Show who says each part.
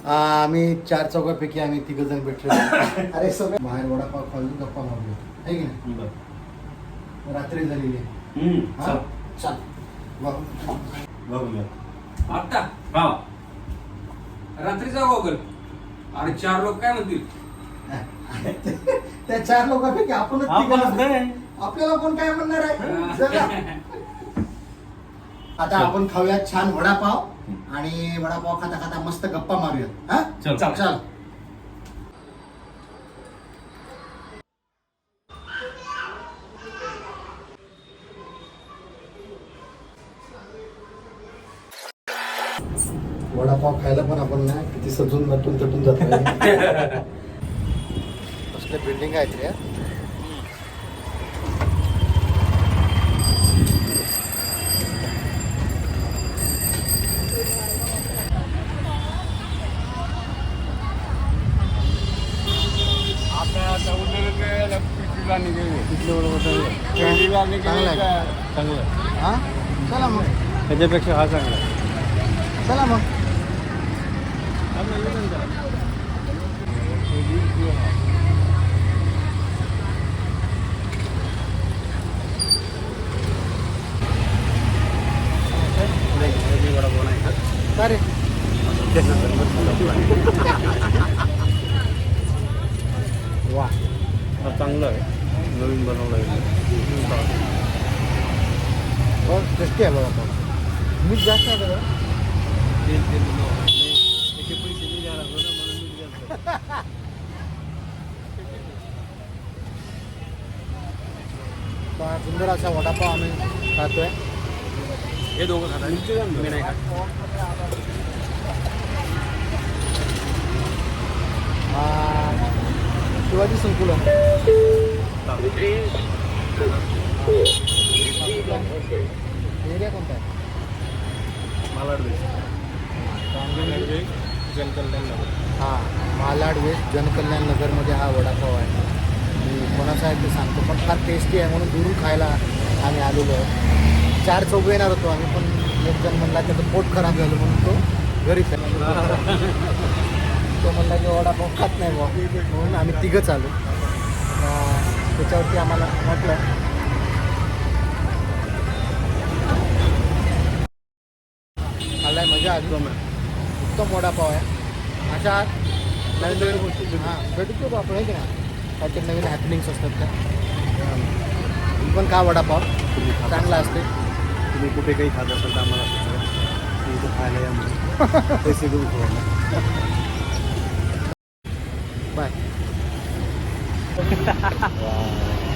Speaker 1: आ, आम्ही चार चौघापैकी आम्ही तिघ जण भेटलो अरे सगळे बाहेर वडापाव खाऊन गप्पा मारलो आहे की नाही? रात्री झालेली आहे. हा?
Speaker 2: बघूया. हा.
Speaker 3: रात्री जाऊ गोगल अरे चार लोक काय म्हणतील?
Speaker 1: त्या चार लोकांपैकी आपणच
Speaker 2: आपणच
Speaker 1: तिघं
Speaker 2: काय?
Speaker 1: आपल्याला कोण काय म्हणणार आहे? चला. आता आपण खाऊया छान वडापाव. आणि वडापाव खाता खाता मस्त गप्पा मारूया हा?
Speaker 2: चल.
Speaker 1: चल. वडापाव खायला पण आपण ना किती सजून नटून तटून जातो कसले बिल्डिंग आहेत रे चांगलं आहे.
Speaker 2: चांगलं
Speaker 1: हा चला मग
Speaker 2: त्याच्यापेक्षा हा चांगला
Speaker 1: चला मग का रे वा
Speaker 2: चांगलं आहे नवीन बनवलं आहे.
Speaker 1: बघ टेस्टी आहे बघा मीठ जास्त आहे का फार सुंदर असा वडापाव आम्ही खातोय
Speaker 2: हे। दोघं खातात मी नाही खात
Speaker 1: शिवाजी संकुल एरिया कोणता आहे
Speaker 2: मालाड जनकल्याण
Speaker 1: हा मालाड वेस्ट जनकल्याण नगरमध्ये हा वडापाव आहे. मी कोणाचा आहे ते सांगतो पण फार टेस्टी आहे म्हणून दुरून खायला आम्ही आलेलो आहे. चार चौघ येणार होतो आम्ही पण एक जण म्हणला त्याचं पोट खराब झालं म्हणून तो घरी तो म्हणला की वडापाव खात नाही बुवा. म्हणून आम्ही तिघंच आलो त्याच्यावरती आम्हाला म्हटलं. खाल्लाय मजा आली उत्तम वडापाव आहे. अशा नवीन नवीन गोष्टी हां भेटतो बा आपण आहे की नाही? काहीतरी नवीन हॅपनिंग्स असतात त्या. पण खा वडापाव. चांगला असते.
Speaker 2: तुम्ही कुठे काही खात असाल तर आम्हाला खायला या म्हणून. पैसे देऊन
Speaker 1: बाय. wow.